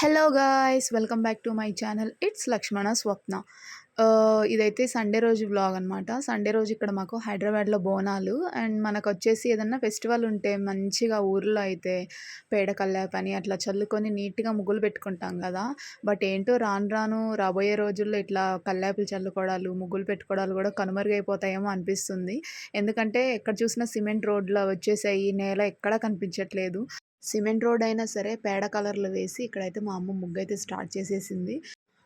Hello guys, welcome back to my channel. It's Lakshmana Swapna. ఇదైతే Sunday రోజు vlog అనమాట. Sunday రోజు ఇక్కడ మాకు హైదరాబాద్‌లో బోనాలు అండ్ మనకొచ్చేసి ఏదన్నా ఫెస్టివల్ ఉంటే మంచిగా ఊర్లో అయితే పేడ కల్లాపని అట్లా చల్లుకొని నీట్‌గా ముగ్గులు పెట్టుకుంటాం కదా బట్ ఏంటో రాను రాను రాబోయే రోజుల్లో ఇట్లా కల్లాపులు చల్లుకోవడాలు, ముగ్గులు పెట్టుకోవడాలు కూడా కనుమరుగైపోతాయేమో అనిపిస్తుంది. ఎందుకంటే ఎక్కడ చూసినా సిమెంట్ రోడ్‌లు వచ్చేసాయి. నేల ఎక్కడా కనిపించట్లేదు. సిమెంట్ రోడ్ అయినా సరే పేడ కలర్‌లు వేసి ఇక్కడైతే మా అమ్మ ముగ్గు అయితే స్టార్ట్ చేసేసింది.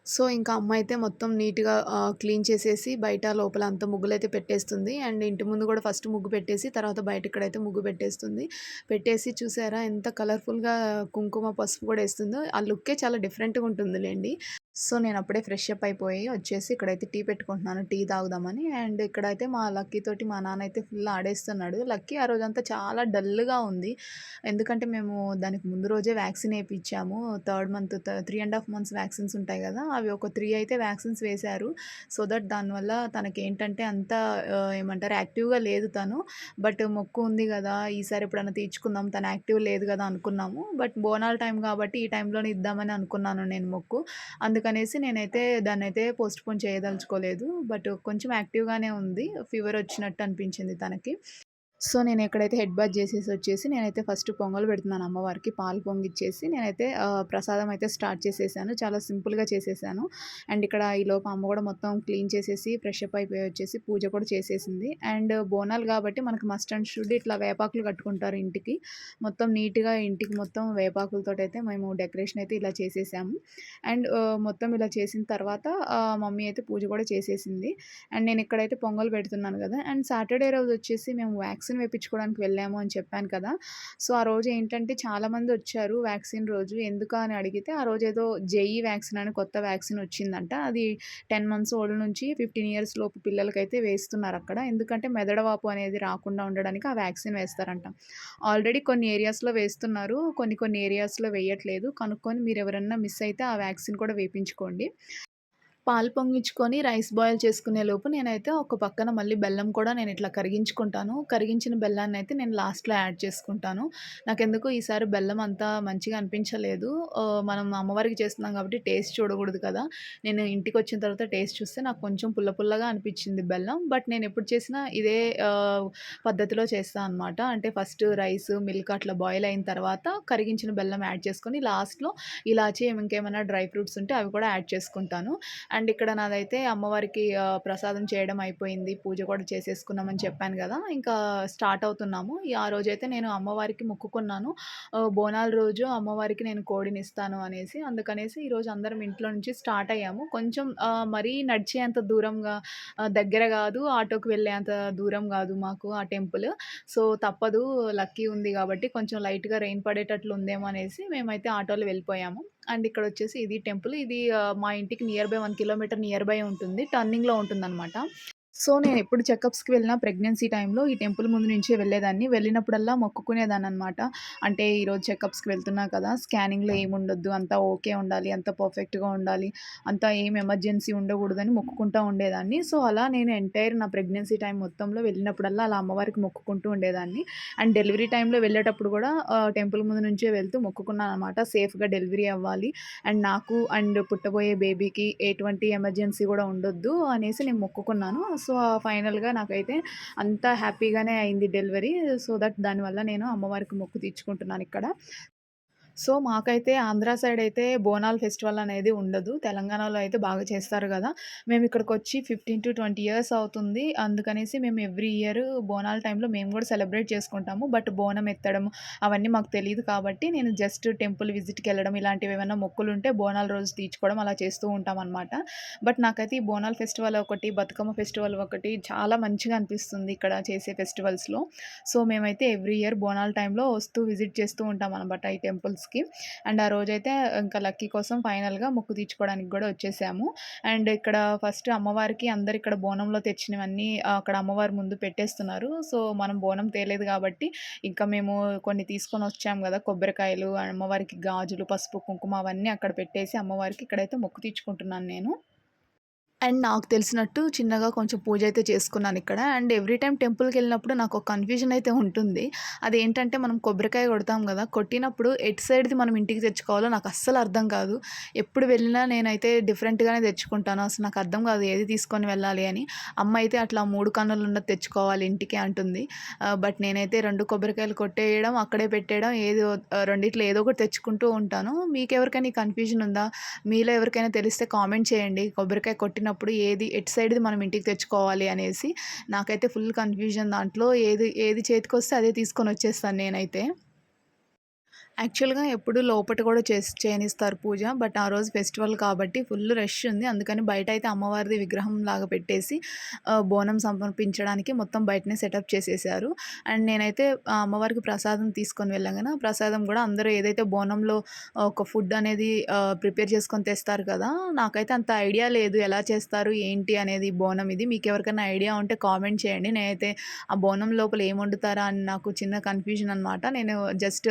సో, ఇంకా అమ్మ అయితే మొత్తం నీట్‌గా క్లీన్ చేసేసి బయట లోపల అంత ముగ్గులైతే పెట్టేస్తుంది. అండ్ ఇంటి ముందు కూడా ఫస్ట్ ముగ్గు పెట్టేసి తర్వాత బయట ఇక్కడైతే ముగ్గు పెట్టేస్తుంది. పెట్టేసి చూసారా ఎంత కలర్‌ఫుల్‌గా కుంకుమ, పసుపు కూడా వేస్తుందో ఆ లుక్కే చాలా డిఫరెంట్‌గా ఉంటుందిలేండి సో, నేను అప్పుడే ఫ్రెష్ అప్ అయిపోయి వచ్చేసి ఇక్కడైతే టీ పెట్టుకుంటున్నాను. టీ తాగుదామని. అండ్ ఇక్కడైతే మా లక్కీ తోటి మా నాన్న అయితే ఫుల్ ఆడేస్తున్నాడు. లక్కీ ఆ రోజంతా చాలా డల్‌గా ఉంది. ఎందుకంటే మేము దానికి ముందు రోజే vaccine వేయించాము third month three and half months vaccines ఉంటాయి కదా అవి ఒక త్రీ అయితే వ్యాక్సిన్స్ వేశారు. సో దట్ దానివల్ల తనకి ఏంటంటే అంత ఏమంటారు యాక్టివ్‌గా లేదు తను. బట్ మొక్కు ఉంది కదా ఈసారి ఎప్పుడైనా తీర్చుకుందాం తను యాక్టివ్ లేదు కదా అనుకున్నాము. బట్ బోనాల టైం కాబట్టి ఈ టైంలోనే ఇద్దామని అనుకున్నాను నేను మొక్కు. అందుకనేసి నేనైతే దాన్నైతే పోస్ట్‌పోన్ చేయదలుచుకోలేదు. బట్ కొంచెం యాక్టివ్‌గానే ఉంది. ఫీవర్ వచ్చినట్టు అనిపించింది తనకి. సో, నేను ఎక్కడైతే హెడ్ బాత్ చేసేసి వచ్చేసి నేనైతే ఫస్ట్ పొంగల్ పెడుతున్నాను అమ్మవారికి. పాలు పొంగిచ్చేసి నేనైతే ప్రసాదం అయితే స్టార్ట్ చేసేసాను. చాలా సింపుల్‌గా చేసేసాను. అండ్ ఇక్కడ ఈ లోపు అమ్మ కూడా మొత్తం క్లీన్ చేసేసి ఫ్రెష్ అప్ అయిపోయి వచ్చేసి పూజ కూడా చేసేసింది. అండ్ బోనాలు కాబట్టి మనకు మస్ట్ అండ్ షుడ్ ఇట్లా వేపాకులు కట్టుకుంటారు ఇంటికి. మొత్తం నీట్‌గా ఇంటికి మొత్తం వేపాకులతో అయితే మేము డెకరేషన్ అయితే ఇలా చేసేసాము. అండ్ మొత్తం ఇలా చేసిన తర్వాత మమ్మీ అయితే పూజ కూడా చేసేసింది. అండ్ నేను ఇక్కడైతే పొంగల్ పెడుతున్నాను కదా అండ్ సాటర్డే రోజు వచ్చేసి మేము వ్యాక్సిన్ వ్యాక్సిన్ వేయించుకోవడానికి వెళ్ళాము అని చెప్పాను కదా! సో, ఆ రోజు ఏంటంటే చాలామంది వచ్చారు వ్యాక్సిన్ రోజు. ఎందుకు అని అడిగితే ఆ రోజు ఏదో జేఈ వ్యాక్సిన్ అని కొత్త వ్యాక్సిన్ వచ్చిందంట. అది 10 మంత్స్ ఓల్డ్ నుంచి 15 ఇయర్స్ లోపు పిల్లలకైతే వేస్తున్నారక్కడ. ఎందుకంటే మెదడవాపు అనేది రాకుండా ఉండడానికి ఆ వ్యాక్సిన్ వేస్తారంట. ఆల్రెడీ కొన్ని ఏరియాస్‌లో వేస్తున్నారు. కొన్ని కొన్ని ఏరియాస్‌లో వేయట్లేదు. కనుక్కొని మీరు ఎవరన్నా మిస్ అయితే ఆ వ్యాక్సిన్ కూడా వేయించుకోండి పాలు పొంగించుకొని రైస్ బాయిల్ చేసుకునే లోపు నేనైతే ఒక పక్కన మళ్ళీ బెల్లం కూడా నేను ఇట్లా కరిగించుకుంటాను. కరిగించిన బెల్లాన్ని అయితే నేను లాస్ట్‌లో యాడ్ చేసుకుంటాను. నాకెందుకు ఈసారి బెల్లం అంతా మంచిగా అనిపించలేదు. మనం అమ్మవారికి చేస్తున్నాం కాబట్టి టేస్ట్ చూడకూడదు కదా! నేను ఇంటికి వచ్చిన తర్వాత టేస్ట్ చూస్తే నాకు కొంచెం పుల్ల పుల్లగా అనిపించింది బెల్లం. బట్ నేను ఎప్పుడు చేసినా ఇదే పద్ధతిలో చేస్తాను అనమాట. అంటే ఫస్ట్ రైస్, మిల్క్ అట్లా బాయిల్ అయిన తర్వాత కరిగించిన బెల్లం యాడ్ చేసుకొని లాస్ట్‌లో ఇలాచి ఇంకేమైనా డ్రై ఫ్రూట్స్ ఉంటే అవి కూడా యాడ్ చేసుకుంటాను. అండ్ ఇక్కడ నాదైతే అమ్మవారికి ప్రసాదం చేయడం అయిపోయింది. పూజ కూడా చేసేసుకున్నామని చెప్పాను కదా ఇంకా స్టార్ట్ అవుతున్నాము. ఆ రోజైతే నేను అమ్మవారికి మొక్కుకున్నాను. బోనాల రోజు అమ్మవారికి నేను కోడినిస్తాను అనేసి. అందుకనేసి ఈరోజు అందరం ఇంట్లో నుంచి స్టార్ట్ అయ్యాము. కొంచెం మరీ నడిచేంత దూరంగా దగ్గర కాదు ఆటోకి వెళ్ళేంత దూరం కాదు మాకు ఆ టెంపుల్. సో, తప్పదు లక్కీ ఉంది కాబట్టి కొంచెం లైట్‌గా రెయిన్ పడేటట్లు ఉందేమో అనేసి మేమైతే ఆటోలో వెళ్ళిపోయాము. అండ్ ఇక్కడ వచ్చేసి ఇది టెంపుల్. ఇది మా ఇంటికి near by one kilometer near by ఉంటుంది. టర్నింగ్‌లో ఉంటుందనమాట. సో, నేనెప్పుడు చెకప్స్‌కి వెళ్ళినా ప్రెగ్నెన్సీ టైంలో ఈ టెంపుల్ ముందు నుంచే వెళ్ళేదాన్ని. వెళ్ళినప్పుడల్లా మొక్కుకునేదాన్ననమాట. అంటే ఈరోజు చెకప్స్‌కి వెళ్తున్నా కదా! స్కానింగ్‌లో ఏముండొద్దు. అంతా ఓకే ఉండాలి. అంతా పర్ఫెక్ట్‌గా ఉండాలి. అంతా ఏం ఎమర్జెన్సీ ఉండకూడదని మొక్కుకుంటా ఉండేదాన్ని. సో, అలా నేను ఎంటైర్ నా ప్రెగ్నెన్సీ టైం మొత్తంలో వెళ్ళినప్పుడల్లా అలా అమ్మవారికి మొక్కుకుంటూ ఉండేదాన్ని. అండ్ డెలివరీ టైంలో వెళ్ళేటప్పుడు ఆహ్, టెంపుల్ ముందు నుంచే వెళ్తూ మొక్కుకున్నాననమాట. సేఫ్‌గా డెలివరీ అవ్వాలి. అండ్ నాకు అండ్ పుట్టబోయే బేబీకి ఎటువంటి ఎమర్జెన్సీ గూడా ఉండొద్దు అనేసి నేను మొక్కుకున్నాను. సో, ఫైనల్‌గా నాకైతే అంత హ్యాపీగానే అయింది డెలివరీ. సో దట్ దానివల్ల నేను అమ్మవారికి మొక్కు తీర్చుకుంటున్నాను ఇక్కడ సో, మాకైతే ఆంధ్ర సైడ్ అయితే బోనాల్ ఫెస్టివల్ అనేది ఉండదు. తెలంగాణలో అయితే బాగా చేస్తారు కదా మేము ఇక్కడికి వచ్చి ఫిఫ్టీన్ టు ట్వంటీ ఇయర్స్ అవుతుంది. అందుకనేసి మేము ఎవ్రీ ఇయర్ బోనాల టైంలో మేము కూడా సెలబ్రేట్ చేసుకుంటాము. బట్ బోనం ఎత్తడం అవన్నీ మాకు తెలియదు కాబట్టి నేను జస్ట్ టెంపుల్ విజిట్కి వెళ్ళడం ఇలాంటివి ఏమైనా మొక్కులు మొక్కులుంటే బోనాల రోజు తీర్చుకోవడం అలా చేస్తూ ఉంటాం అనమాట బట్ నాకైతే ఈ బోనాల్ ఫెస్టివల్ ఒకటి, బతుకమ్మ ఫెస్టివల్ ఒకటి చాలా మంచిగా అనిపిస్తుంది ఇక్కడ చేసే ఫెస్టివల్స్‌లో. సో, మేమైతే ఎవ్రీ ఇయర్ బోనాల టైంలో వస్తూ విజిట్ చేస్తూ ఉంటాం అనమాట ఈ టెంపుల్స్‌కి. అండ్ ఆ రోజైతే ఇంకా లక్కీ కోసం ఫైనల్‌గా మొక్కు తీర్చుకోవడానికి కూడా వచ్చేసాము. అండ్ ఇక్కడ ఫస్ట్ అమ్మవారికి అందరూ ఇక్కడ బోనంలో తెచ్చినవన్నీ అక్కడ అమ్మవారి ముందు పెట్టేస్తున్నారు. సో, మనం బోనం తేలేదు కాబట్టి ఇంకా మేము కొన్ని తీసుకొని వచ్చాము కదా కొబ్బరికాయలు, అమ్మవారికి గాజులు, పసుపు, కుంకుమ అవన్నీ అక్కడ పెట్టేసి అమ్మవారికి ఇక్కడైతే మొక్కు తీర్చుకుంటున్నాను నేను. అండ్ నాకు తెలిసినట్టు చిన్నగా కొంచెం పూజ అయితే చేసుకున్నాను ఇక్కడ. అండ్ ఎవ్రీ టైం టెంపుల్కి వెళ్ళినప్పుడు నాకు ఒక కన్ఫ్యూజన్ అయితే ఉంటుంది. అదేంటంటే మనం కొబ్బరికాయ కొడతాం కదా కొట్టినప్పుడు ఎటు సైడ్ది మనం ఇంటికి తెచ్చుకోవాలో నాకు అస్సలు అర్థం కాదు. ఎప్పుడు వెళ్ళినా నేనైతే డిఫరెంట్గానే తెచ్చుకుంటాను. అసలు నాకు అర్థం కాదు ఏది తీసుకొని వెళ్ళాలి అని. అమ్మ అయితే అట్లా మూడు కన్నులు ఉన్నది తెచ్చుకోవాలి ఇంటికి అంటుంది. బట్ నేనైతే రెండు కొబ్బరికాయలు కొట్టేయడం అక్కడే పెట్టేయడం ఏదో రెండిట్లో ఏదో ఒకటి తెచ్చుకుంటూ ఉంటాను. మీకు ఎవరికైనా కన్ఫ్యూజన్ ఉందా? మీలో ఎవరికైనా తెలిస్తే కామెంట్ చేయండి. కొబ్బరికాయ కొట్టినప్పుడు ఏది ఎటు సైడ్ది మనం ఇంటికి తెచ్చుకోవాలి అనేసి నాకైతే ఫుల్ కన్ఫ్యూజన్ దాంట్లో. ఏది ఏది చేతికి వస్తే అదే తీసుకొని వచ్చేస్తాను నేనైతే. యాక్చువల్గా ఎప్పుడు లోపట కూడా చేసి చేయనిస్తారు పూజ. బట్ ఆ రోజు ఫెస్టివల్ కాబట్టి ఫుల్ రష్ ఉంది. అందుకని బయట అయితే అమ్మవారిది విగ్రహం లాగా పెట్టేసి బోనం సమర్పించడానికి మొత్తం బయటనే సెటప్ చేసేసారు. అండ్ నేనైతే ఆ అమ్మవారికి ప్రసాదం తీసుకొని వెళ్ళగానే ప్రసాదం కూడా అందరూ ఏదైతే బోనంలో ఒక ఫుడ్ అనేది ప్రిపేర్ చేసుకొని తెస్తారు కదా నాకైతే అంత ఐడియా లేదు. ఎలా చేస్తారు? ఏంటి అనేది బోనం ఇది. మీకు ఎవరికైనా ఐడియా ఉంటే కామెంట్ చేయండి. నేనైతే ఆ బోనం లోపల ఏం వండుతారా అని నాకు చిన్న కన్ఫ్యూజన్ అనమాట నేను జస్ట్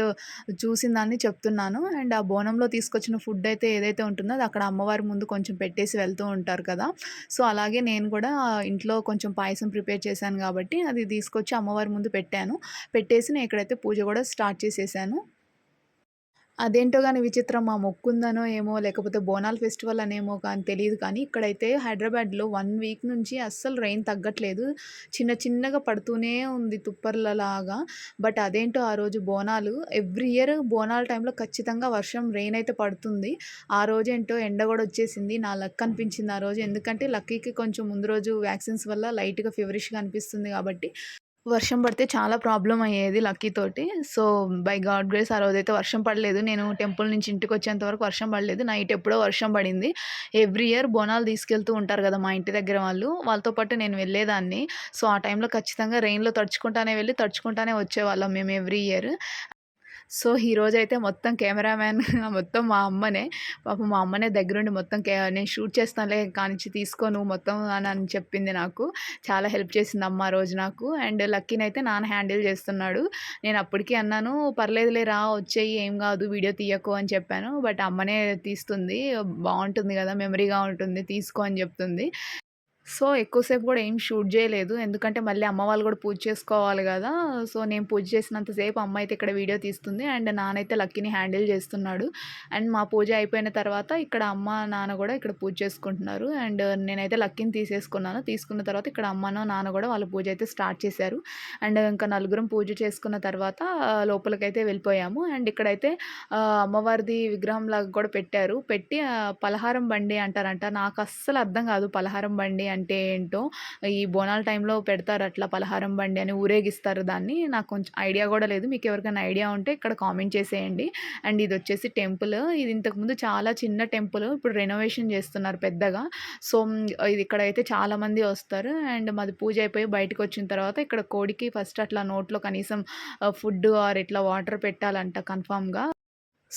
చూ చూసిన దాన్ని చెప్తున్నాను. అండ్ ఆ బోనంలో తీసుకొచ్చిన ఫుడ్ అయితే ఏదైతే ఉంటుందో అది అక్కడ అమ్మవారి ముందు కొంచెం పెట్టేసి వెళ్తూ ఉంటారు కదా. సో అలాగే నేను కూడా ఇంట్లో కొంచెం పాయసం ప్రిపేర్ చేశాను కాబట్టి అది తీసుకొచ్చి అమ్మవారి ముందు పెట్టాను. పెట్టేసి నేను ఇక్కడైతే పూజ కూడా స్టార్ట్ చేసేసాను. అదేంటో కానీ విచిత్రం మా మొక్కుందనో ఏమో లేకపోతే బోనాల్ ఫెస్టివల్ అనేమో కానీ తెలియదు కానీ ఇక్కడైతే హైదరాబాద్లో వన్ వీక్ నుంచి అస్సలు రెయిన్ తగ్గట్లేదు. చిన్న చిన్నగా పడుతూనే ఉంది తుప్పర్లలాగా. బట్ అదేంటో ఆ రోజు బోనాలు ఎవ్రీ ఇయర్ బోనాల టైంలో ఖచ్చితంగా వర్షం రెయిన్ అయితే పడుతుంది. ఆ రోజు ఏంటో ఎండ కూడా వచ్చేసింది. నా లక్ అనిపించింది ఆ రోజు. ఎందుకంటే లక్కీకి కొంచెం ముందు రోజు వ్యాక్సిన్స్ వల్ల లైట్గా ఫీవరిష్గా అనిపిస్తుంది కాబట్టి వర్షం పడితే చాలా ప్రాబ్లం అయ్యేది లక్కీ తోటి. సో బై గాడ్ గ్రేస్ ఆ రోజైతే వర్షం పడలేదు. నేను టెంపుల్ నుంచి ఇంటికి వచ్చేంత వరకు వర్షం పడలేదు. నైట్ ఎప్పుడో వర్షం పడింది. ఎవ్రీ ఇయర్ బోనాలు తీసుకెళ్తూ ఉంటారు కదా మా ఇంటి దగ్గర వాళ్ళు. వాళ్ళతో పాటు నేను వెళ్ళేదాన్ని. సో ఆ టైంలో ఖచ్చితంగా రెయిన్లో తడుచుకుంటానే వెళ్ళి తడుచుకుంటానే వచ్చేవాళ్ళం మేము ఎవ్రీ ఇయర్. సో ఈరోజు అయితే మొత్తం కెమెరామ్యాన్ మొత్తం మా అమ్మనే. పాపం మా అమ్మనే దగ్గరుండి మొత్తం కే నేను షూట్ చేస్తానులే కానించి తీసుకో నువ్వు మొత్తం అని అని చెప్పింది నాకు. చాలా హెల్ప్ చేసింది అమ్మ రోజు నాకు. అండ్ లక్కీని అయితే నాన్న హ్యాండిల్ చేస్తున్నాడు. నేను అప్పటికీ అన్నాను పర్లేదులే రా వచ్చేయి ఏం కాదు వీడియో తీయకు అని చెప్పాను. బట్ అమ్మనే తీస్తుంది. బాగుంటుంది కదా మెమరీగా ఉంటుంది తీసుకో అని చెప్తుంది. సో ఎక్కువసేపు కూడా ఏం షూట్ చేయలేదు. ఎందుకంటే మళ్ళీ అమ్మ వాళ్ళు కూడా పూజ చేసుకోవాలి కదా! సో నేను పూజ చేసినంతసేపు అమ్మ అయితే ఇక్కడ వీడియో తీస్తుంది. అండ్ నానైతే లక్కీని హ్యాండిల్ చేస్తున్నాడు. అండ్ మా పూజ అయిపోయిన తర్వాత ఇక్కడ అమ్మ నాన్న కూడా ఇక్కడ పూజ చేసుకుంటున్నారు. అండ్ నేనైతే లక్కీని తీసేసుకున్నాను. తీసుకున్న తర్వాత ఇక్కడ అమ్మను నాన్న కూడా వాళ్ళ పూజ అయితే స్టార్ట్ చేశారు. అండ్ ఇంకా నలుగురం పూజ చేసుకున్న తర్వాత లోపలికైతే వెళ్ళిపోయాము. అండ్ ఇక్కడైతే అమ్మవారిది విగ్రహం లాగా కూడా పెట్టారు. పెట్టి పలహారం బండి అంటారంట. నాకు అస్సలు అర్థం కాదు పలహారం బండి అంటే ఏంటో ఈ బోనాల టైంలో పెడతారు అట్లా పలహారం బండి అని ఊరేగిస్తారు దాన్ని. నాకు కొంచెం ఐడియా కూడా లేదు. మీకు ఎవరికైనా ఐడియా ఉంటే ఇక్కడ కామెంట్ చేసేయండి. అండ్ ఇది వచ్చేసి టెంపుల్. ఇది ఇంతకుముందు చాలా చిన్న టెంపుల్. ఇప్పుడు రెనోవేషన్ చేస్తున్నారు పెద్దగా. సో ఇది ఇక్కడైతే చాలామంది వస్తారు. అండ్ మాది పూజ అయిపోయి బయటకు వచ్చిన తర్వాత ఇక్కడ కోడికి ఫస్ట్ అట్లా నోట్లో కనీసం ఫుడ్ ఆర్ ఇట్లా వాటర్ పెట్టాలంట కన్ఫామ్గా.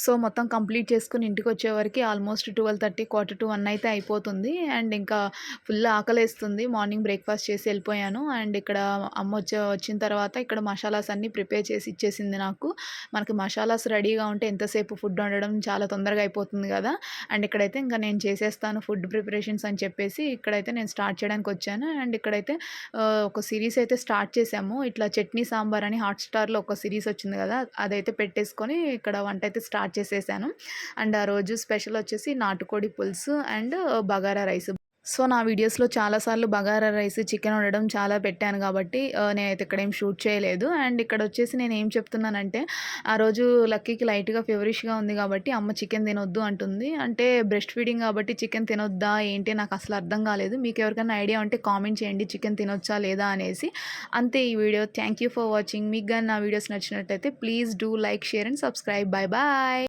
సో మొత్తం కంప్లీట్ చేసుకుని ఇంటికి వచ్చేవరకు almost twelve thirty quarter to one అయితే అయిపోతుంది. అండ్ ఇంకా ఫుల్ ఆకలేస్తుంది. మార్నింగ్ బ్రేక్ఫాస్ట్ చేసి వెళ్ళిపోయాను. అండ్ ఇక్కడ అమ్మ వచ్చే వచ్చిన తర్వాత ఇక్కడ మసాలాస్ అన్నీ ప్రిపేర్ చేసి ఇచ్చేసింది నాకు. మనకి మసాలాస్ రెడీగా ఉంటే ఎంతసేపు ఫుడ్ వండడం చాలా తొందరగా అయిపోతుంది కదా. అండ్ ఇక్కడైతే ఇంకా నేను చేసేస్తాను ఫుడ్ ప్రిపరేషన్స్ అని చెప్పేసి ఇక్కడైతే నేను స్టార్ట్ చేయడానికి వచ్చాను. అండ్ ఇక్కడైతే ఒక సిరీస్ అయితే స్టార్ట్ చేసాము. ఇట్లా చట్నీ సాంబార్ అని హాట్స్టార్లో ఒక సిరీస్ వచ్చింది కదా అదైతే పెట్టేసుకొని ఇక్కడ వంట అయితే స్టార్ట్ చేసేసాను అండ్ ఆ రోజు స్పెషల్ వచ్చేసి నాటుకోడి పులుసు అండ్ బగారా రైస్. సో నా వీడియోస్లో చాలాసార్లు బగారా రైస్ చికెన్ వండడం చాలా పెట్టాను కాబట్టి నేనైతే ఇక్కడ ఏం షూట్ చేయలేదు. అండ్ ఇక్కడ వచ్చేసి నేను ఏం చెప్తున్నానంటే ఆ రోజు లక్కీకి లైట్గా ఫేవరిష్గా ఉంది కాబట్టి అమ్మ చికెన్ తినొద్దు అంటుంది. అంటే బ్రెస్ట్ ఫీడింగ్ కాబట్టి చికెన్ తినొద్దా ఏంటి నాకు అసలు అర్థం కాలేదు. మీకు ఎవరికైనా ఐడియా ఉంటే కామెంట్ చేయండి చికెన్ తినొచ్చా లేదా అనేసి. అంతే ఈ video. Thank you for watching. మీకు కానీ నా వీడియోస్ నచ్చినట్టయితే please do like share and subscribe. Bye bye.